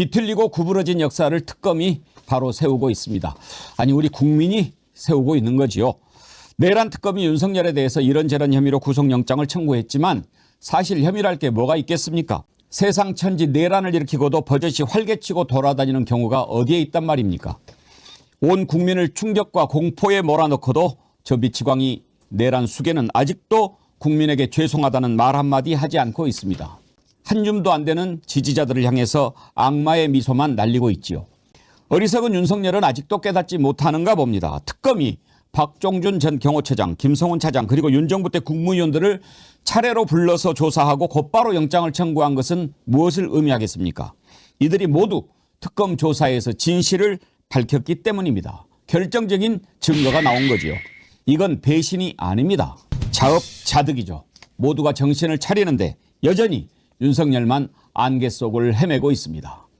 비틀리고 구부러진 역사를 특검이 바로 세우고 있습니다. 아니 우리 국민이 세우고 있는 거지요. 내란 특검이 윤석열에 대해서 이런저런 혐의로 구속영장을 청구했지만 사실 혐의랄 게 뭐가 있겠습니까? 세상 천지 내란을 일으키고도 버젓이 활개치고 돌아다니는 경우가 어디에 있단 말입니까? 온 국민을 충격과 공포에 몰아넣고도 저 미치광이 내란 수계는 아직도 국민에게 죄송하다는 말 한마디 하지 않고 있습니다. 한 줌도 안 되는 지지자들을 향해서 악마의 미소만 날리고 있지요. 어리석은 윤석열은 아직도 깨닫지 못하는가 봅니다. 특검이 박종준 전 경호처장, 김성훈 차장 그리고 윤 정부 때 국무위원들을 차례로 불러서 조사하고 곧바로 영장을 청구한 것은 무엇을 의미하겠습니까? 이들이 모두 특검 조사에서 진실을 밝혔기 때문입니다. 결정적인 증거가 나온 거지요. 이건 배신이 아닙니다. 자업자득이죠. 모두가 정신을 차리는데 여전히 윤석열만 안개 속을 헤매고 있습니다.